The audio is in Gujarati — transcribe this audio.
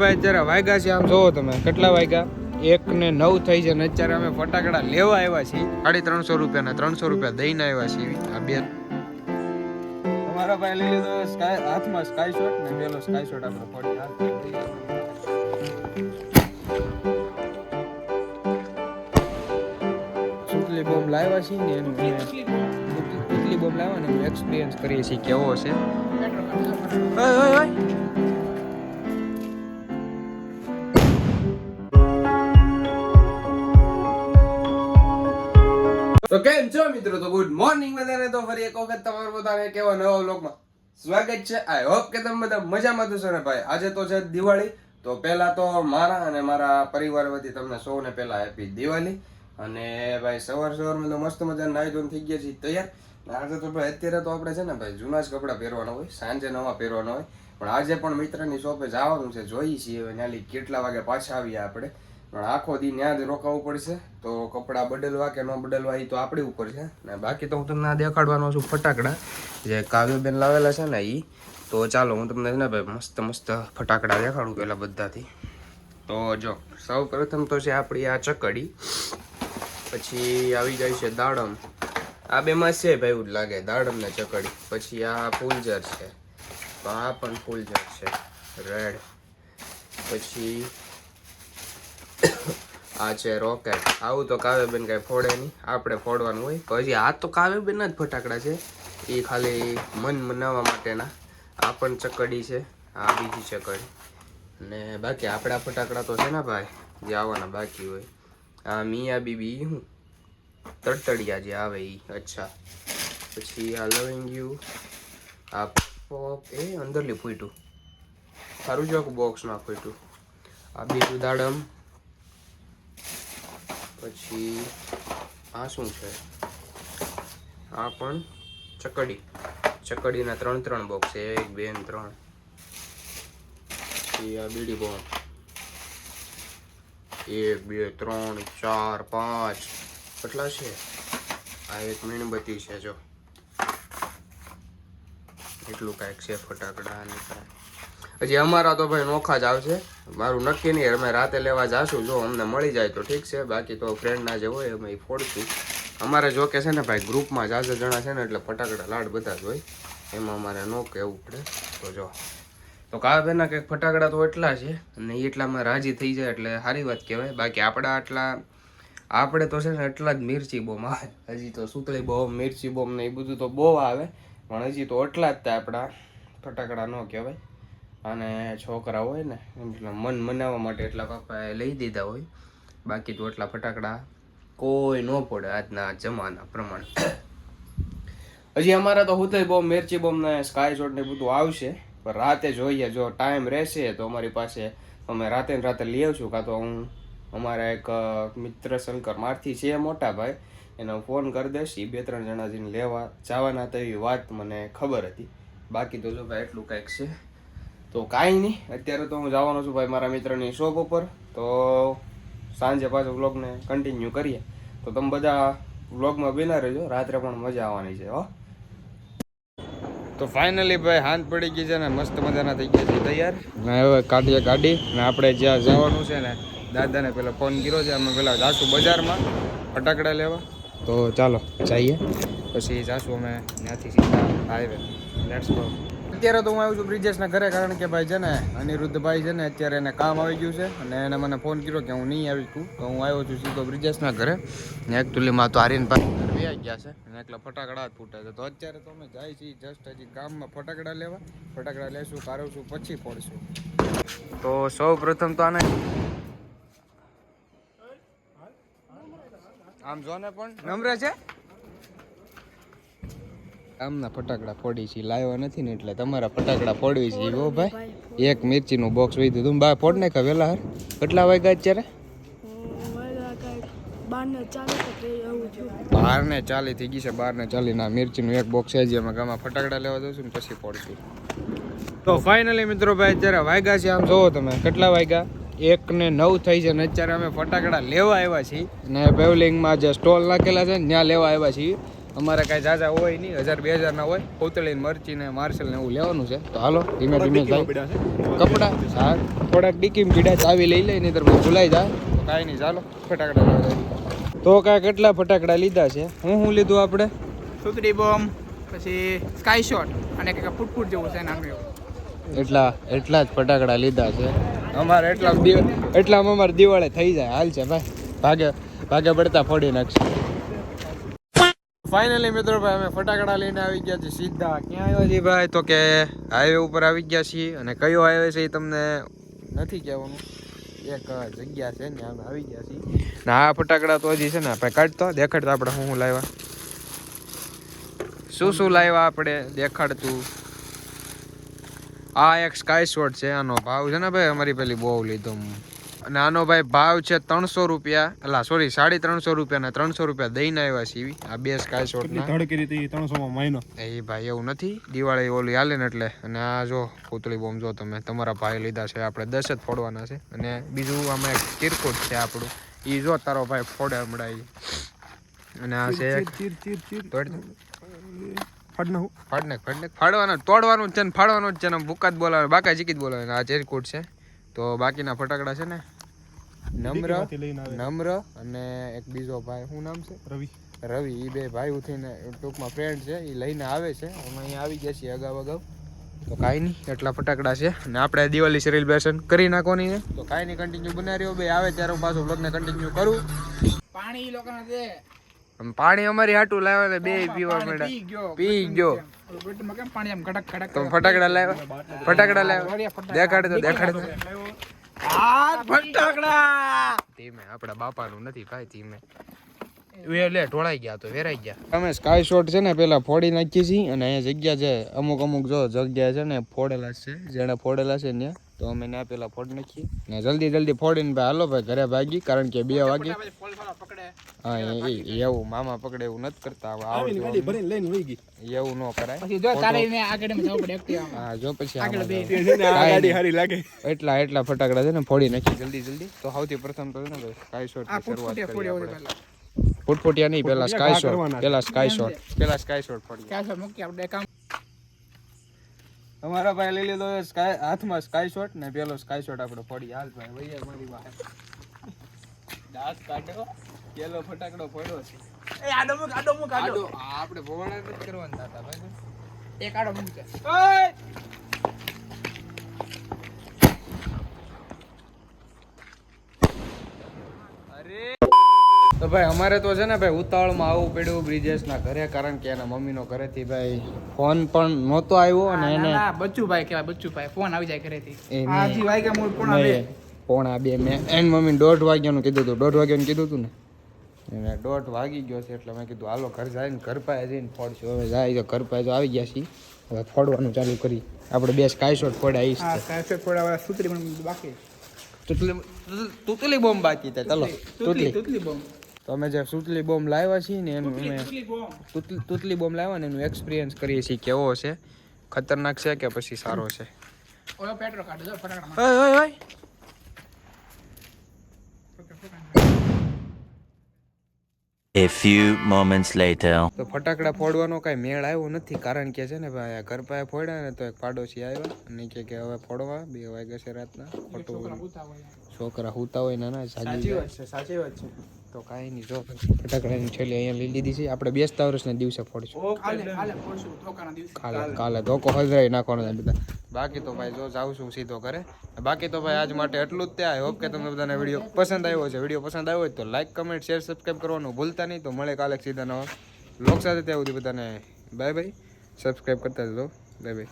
ભાઈ અત્યારે વાગ્યા છે. આમ જોવો તમે કેટલા વાગ્યા એક ને નવ થઈ છે ને અત્યારે અમે ફટાકડા લેવા આવ્યા છીએ. સાડી ત્રણસો રૂપિયા ને ત્રણસો રૂપિયા દઈને આવ્યા છીએ આ બે તમારા ભાઈ લઈ લીધો સ્કાય હાથમાં સ્કાય શોટ ને પેલો સ્કાય શોટ આપણે પડી બોમ્બ લાવ્યા છીએ ને એનું સુતલી બોમ્બ લાવ્યા ને એનું એક્સપિરિયન્સ કરીએ છીએ. કેવો હશે ઓય ઓય ઓય. તો કેમ છો મિત્રો? તો ગુડ મોર્નિંગ બધાને. તો ફરી એક વખત તમારું બધાને કેવા નવા વ્લોગમાં સ્વાગત છે. આઈ હોપ કે તમે બધા મજામાં છો ને ભાઈ. આજે તો છે દિવાળી. તો પહેલા તો મારા અને મારા પરિવાર વતી તમને સૌને પહેલા હેપી દિવાળી. અને ભાઈ સવાર સવારમાં તો મસ્ત મજાના નાઈ ધોન થઈ ગયા છીએ, તૈયાર. આજે તો ભાઈ અત્યારે તો આપણે છે ને ભાઈ જૂના જ કપડાં પહેરવાના હોય, સાંજે નવા પહેરવાના હોય. પણ આજે પણ મિત્રની શોપે જવાનું છે. જોઈએ છીએ ન્યાલી કેટલા વાગે પાછા આવીએ આપણે. પણ આખો દી ત્યાં જ રોકાવું પડશે, તો કપડાં બદલવા કે ન બદલવા એ તો આપણી ઉપર છે. ને બાકી તો હું તમને આ દેખાડવાનો છું ફટાકડા. જે કાવ્યબેન લાવેલા છે ને એ તો ચાલો હું તમને ને ભાઈ મસ્ત મસ્ત ફટાકડા દેખાડું પેલા બધાથી. તો જો, સૌ પ્રથમ તો છે આપણી આ ચકડી. પછી આવી જાય છે દાડમ. આ બેમાં છે ભાઈ એવું લાગે, દાડમ ને ચકડી. પછી આ ફૂલઝર છે. તો આ પણ ફૂલઝર છે. રેડ. પછી આ છે રોકેટ. આવું તો કાવ્યબેન કાંઈ ફોડે નહીં. આપણે ફોડવાનું હોય. પછી આ તો કાવ્યબેન જ ફટાકડા છે. એ ખાલી મન મનાવવા માટેના. આ પણ ચકડી છે. આ બીજી ચકડી. ને બાકી આપણા ફટાકડા તો છે ને ભાઈ, જે આવવાના બાકી હોય. આ મિયા બીબી શું તડતડિયા જે આવે એ અચ્છા. પછી આ લવિંગ્યુ. આ પોપ એ અંદરલી ફૂટ્યું. સારું જો બોક્સમાં ફૂટ્યું. આ બીજું દાડમ. પછી આ શું છે? આ પણ ચકડી. ચકડીના ત્રણ ત્રણ બોક્સ એક, બે ને ત્રણ. પછી આ બીડી બોમ્બ એક, બે, ત્રણ, ચાર, પાંચ. કેટલા છે? આ એક મીણબત્તી છે, જો. એટલું કાંઈક છે ફટાકડા અને કાંઈ. હજી અમારા તો ભાઈ નોખા જ આવશે. મારું નક્કી નહીં, અમે રાતે લેવા જાશું. જો અમને મળી જાય તો ઠીક છે. બાકી તો ફ્રેન્ડના જે હોય અમે ફોડશું. અમારે જો કે છે ને ભાઈ ગ્રુપમાં જાજે જણા છે ને એટલે ફટાકડા લાડ બધા જ હોય. એમાં અમારે નો કહેવું પડે. તો જો. તો કાવ્યના કંઈક ફટાકડા તો એટલા છે અને ઈ એટલામાં રાજી થઈ જાય એટલે સારી વાત કહેવાય. બાકી આપણા આટલા આપણે તો છે ને એટલા જ મિર્ચી બોમ આવે. હજી તો સુતળી બોમ, મિર્ચી બોમ ને એ બધું તો બહુ આવે. પણ હજી તો એટલા જ થાય આપણા ફટાકડા ન કહેવાય. અને છોકરા હોય ને એટલે મન મનાવવા માટે એટલા પપ્પાએ લઈ દીધા હોય. બાકી તો એટલા ફટાકડા કોઈ ન પડે આજના જમાના પ્રમાણે. હજી અમારા તો હુતે બોમ્બ મિર્ચી બોમ્બ ને સ્કાય શોટ ને બધું આવશે, પણ રાતે જોઈએ જો ટાઈમ રહેશે તો અમારી પાસે અમે રાતે ને રાતે લઈ આવશું. કાં તો હું, અમારા એક મિત્ર શંકર મારથી છે મોટા ભાઈ, એને ફોન કરી દઈશ એ બે ત્રણ જણા જઈને લેવા જવાના હતા એવી વાત મને ખબર હતી. બાકી તો જો ભાઈ એટલું કાંઈક છે. તો કાંઈ નહીં, અત્યારે તો હું જવાનો છું ભાઈ મારા મિત્રની શોપ ઉપર. તો સાંજે પાછો વ્લોગને કન્ટિન્યુ કરીએ. તો તમે બધા વ્લોગમાં બિના રહેજો, રાત્રે પણ મજા આવવાની છે, હો. તો ફાઇનલી ભાઈ હાથ પડી ગઈ છે ને મસ્ત મજાના થઈ ગયા છે, તૈયાર? ને હવે કાઢીએ ગાડી ને આપણે જ્યાં જવાનું છે ને, દાદાને પેલા ફોન કર્યો છે, અમે પેલા જાશું બજારમાં ફટાકડા લેવા. તો ચાલો, જઈએ. પછી જાશું અમે ત્યાંથી સીધા હાઈવે લેટ્સ ગો અત્યારે તો હું આવ્યો છું બ્રિજેશના ઘરે કારણ કે ભાઈ છે ને અનિરુદ્ધભાઈ છે ને અત્યારે એને કામ આવી ગયું છે અને એને મને ફોન કર્યો કે હું નહીં આવી છું તો હું આવ્યો છું સીધો બ્રિજેશના ઘરે. ને એકચુલીમાં તો આર્યન પાસે વ્યાઈ ગયા છે અને એકલા ફટાકડા જ ફૂટે છે. તો અત્યારે તો અમે જાય છીએ જસ્ટ હજી ગામમાં ફટાકડા લેવા. ફટાકડા લેશું કારવશું પછી ફોડશું. તો સૌ પ્રથમ તો આને આમ જો ને પણ. નમ્ર છે? આમના ફટાકડા ફોડી છે, લાવ્યા નથી ને એટલે તમારા ફટાકડા ફોડવી છે ઓ ભાઈ. એક મિર્ચીનું બોક્સ વહી દીધું. બા, ફોડ ને કે વેલા હાર. કેટલા વાગ્યા અત્યારે? બાર ને ચાલી થઈ ગઈ છે બાર ને ચાલી ના. મિર્ચીનું એક બોક્સ છે જે અમે ગામમાં ફટાકડા લેવા જઈશું ને પછી ફોડશું. તો ફાઇનલી મિત્રો ભાઈ, અત્યારે વાગ્યા છે આમ. જોવો તમે, કેટલા વાગ્યા? એક ને નવ થઈ છે ને અત્યારે અમે ફટાકડા લેવા આવ્યા છીએ. ને પેવલિંગમાં જે સ્ટોલ નાખેલા છે ને, ત્યાં લેવા આવ્યા છીએ. અમારે કાંઈ જાજા હોય નહીં હજાર બે હજારના હોય. કોતળી મરચી ને માર્શલ ને એવું લેવાનું છે. તો હાલો ધીમે ધીમે જાય. કપડા? હા થોડાક ડીકીમ પીડા ચાવી લઈ લઈ નહીં તો ભૂલાઈ જાય તો કાંઈ નહીં ચાલો ફટાકડા જાય તો કાંઈ કેટલા ફટાકડા લીધા છે? હું શું લીધું આપણે? સુતરી બોમ્બ પછી સ્કાય શોટ અને કંઈક ફૂટફૂટ જેવું છે એવું એટલા એટલા જ ફટાકડા લીધા છે. અમારે એટલા એટલામાં અમારે દિવાળે થઈ જાય. હાલ છે ભાઈ. ભાગે ભાગે પડતા ફોડી નાખશે. ફાઇનલી મિત્રો, ભાઈ, અમે ફટાકડા લઈને આવી ગયા છીએ સીધા. ક્યાં આવ્યા છીએ ભાઈ? તો કે હાઈવે ઉપર આવી ગયા છીએ. અને કયો હાઈવે છે એ તમને નથી કહેવાનું. એક જગ્યા છે ને, અમે આવી ગયા છીએ. ના આ ફટાકડા તો હજી છે ને આપણે કાઢતો, દેખાડતા આપણે શું લાવ્યા. શું શું લાવ્યા આપણે? દેખાડતું. આ એક સ્કાય શોટ છે, આનો ભાવ છે ને ભાઈ? અમારી પેલી બહુ લીધો અને આનો ભાઈ ભાવ છે ત્રણસો રૂપિયા. અલા સોરી સાડી ત્રણસો રૂપિયા ને ત્રણસો રૂપિયા દઈને આવ્યા સીવી આ બે સ્કાય શોટ ના. ધડકી હતી ત્રણસો માં મહિનો એ ભાઈ એવું નથી. દિવાળી ઓલી હાલે ને એટલે. અને આ જો પૂતળી બોમ્બ જો તમે તમારા ભાઈ લીધા છે. આપણે દસ જ ફોડવાના છે. અને બીજું આમાં એક કિરકોટ છે આપણું. એ જો તારો ભાઈ ફોડે હમણાં. અને આ છે ફાડને ચીર ચીર તોડ દે. ફાડ નાખું ફાડ નાખ ફાડ નાખ ફાડવાનું તોડવાનું જ છે ને ફાડવાનું જ છે ને ભૂકાત જ બોલાવે બાકા ચીકી જ બોલાવે. આ ચેરકૂટ છે. તો બાકીના ફટાકડા છે ને નમ્ર નમ્ર અને એક બીજો ભાઈ શું નામ છે? રવિ. રવિ એ બે ભાઈ ઉઠીને ટૂંકમાં ફ્રેન્ડ છે એ લઈને આવે છે. અમે અહીંયા આવી ગયા છીએ અગાઉ અગાઉ. તો કાંઈ નહીં એટલા ફટાકડા છે. અને આપણે દિવાળી સેલિબ્રેશન કરી નાખવાની છે. તો કાંઈ નહીં કન્ટિન્યુ બનાવ્યો બે આવે ત્યારે હું પાછું બ્લોગને કન્ટિન્યુ કરું. પાણી લોકોને દે. પાણી અમારી હાટું લાવે ને બે પીવા મળ્યા પી ગયો પી ગયો. ઓલું બેટમાં કેમ પાણી આમ ઘડક ઘડક તો ફટાકડા લાવ્યા. ફટાકડા લાવ્યા. દેખાડે તો દેખાડ તો. ફટાકડા. ધીમે આપણા બાપાનું નથી ભાઈ ધીમે. એ ઢોળાઈ ગયા તો વેરાઈ ગયા. અમે સ્કાય શોટ છે ને પેલા ફોડી નાખીએ છીએ અને અહીંયા જગ્યા છે અમુક અમુક જો જગ્યા છે ને ફોડેલા છે જેને ફોડેલા છે ને તો અમે ના પેલા ફોડ નાખી ને જલ્દી જલ્દી ફોડીને ભાઈ હાલો ભાઈ ઘરે ભાગી. કારણ કે બે વાગી હા એવું મામા પકડે એવું નથી કરતા હવે આવીને ગાડી ભરીને લઈને વહી ગઈ. એવું ન કરાય. પછી જો તારે ને આ જવું પડે એકટીવામાં હા જો પછી આગળ બે. ને ગાડી હારી લાગે. એટલા એટલા ફટાકડા છે ને ફોડી નાખી જલ્દી જલ્દી. તો સૌથી પ્રથમ તો છે ને ભાઈ સ્કાય શોટ આ શરૂઆત કરીએ આપણે. ફૂટફૂટિયા નહીં પેલા સ્કાય શોટ પેલા સ્કાય શોટ પેલા સ્કાય શોટ ફોડી મૂકી આપણે કામ અમારા ભાઈ લઈ લીધો સ્કાય હાથમાં સ્કાય શોટ ને પેલો સ્કાય શોટ આપણે ફોડી હાલ ભાઈ વૈયા મારી વાહે. દાંત કાઢો. પેલો ફટાકડો ફોડ્યો છે. એ આડો મૂક આડો મૂક આડો. આડો આપણે નથી કરવાના હતા ભાઈ. એક આડો મૂક. છે ભાઈ અમારે તો છે ને ભાઈ ઉતાવળમાં આવવું પડ્યું બ્રિજેશના ઘરે કારણ કે એના મમ્મીનો ઘરેથી ભાઈ ફોન પણ નહોતો આવ્યો અને એને ભાઈ બચ્ચુભાઈ કહેવાય બચ્ચુભાઈ ફોન આવી જાય ઘરેથી. હજી વાગ્યા મૂળ પૂણા બે. પોણા બે મેં એન મમ્મી દોઢ વાગ્યાનું કીધું હતું દોઢ વાગ્યાનું કીધું હતું ને? એને દોઢ વાગી ગયો છે એટલે મેં કીધું હાલો ઘર જાય ને ઘર પાસે જઈને ફોડશું. હવે જાય તો ઘર પાસે તો આવી ગયા છીએ. હવે ફોડવાનું ચાલુ કરી. આપણે બે સ્કાય શોટ ફોડાઈ કાંઈ થોડા વાર સુતરી પણ બાકી તુતલી તુતલી બોમ્બ બાકી છે ચાલો. તુતલી બોમ્બ. તો અમે જે સુતલી બોમ્બ લાવ્યા છીએ ને એનું અમે તૂતલી બોમ્બ. લાવ્યા ને એનું એક્સપિરિયન્સ કરીએ છીએ કેવો છે? ખતરનાક છે કે પછી સારો છે? ઓલો પેટ્રો કાઢો જો ફટાકડા ઓય ઓય ઓય. A few moments later. તો ફટાકડા ફોડવાનો કાંઈ મેળ આવ્યો નથી કારણ કે છે ને ભાઈ આ ઘર પાસે ફોડ્યા ને તો એક પાડોશી આવ્યા અને કે કે હવે ફોડવા બે વાગ્યા છે રાતના ખોટું છોકરા હુતા હોય. નાના સાચી વાત છે સાચી વાત છે. તો કાંઈ નહીં જો ફટાકડાની છેલ્લી અહીંયા લઈ લીધી છે. આપણે બેસતા વર્ષના દિવસે ફોડશું. કાલે કાલે ફોડશું ધોકાના દિવસે. કાલે કાલે. ધોકો હજરાઈ નાખવાનો બધા. બાકી તો ભાઈ જો જાઉં છું સીધો કરે બાકી તો ભાઈ આજ માટે એટલું જ ત્યાં. હોપ કે તમને બધાને વીડિયો પસંદ આવ્યો છે વીડિયો પસંદ આવ્યો હોય તો લાઈક કમેન્ટ શેર સબસ્ક્રાઈબ કરવાનું ભૂલતા નહીં. તો મળે કાલે સીધા નવા લોક સાથે. ત્યાં સુધી બધાને બાય બાય સબસ્ક્રાઈબ કરતા જજો બાય બાય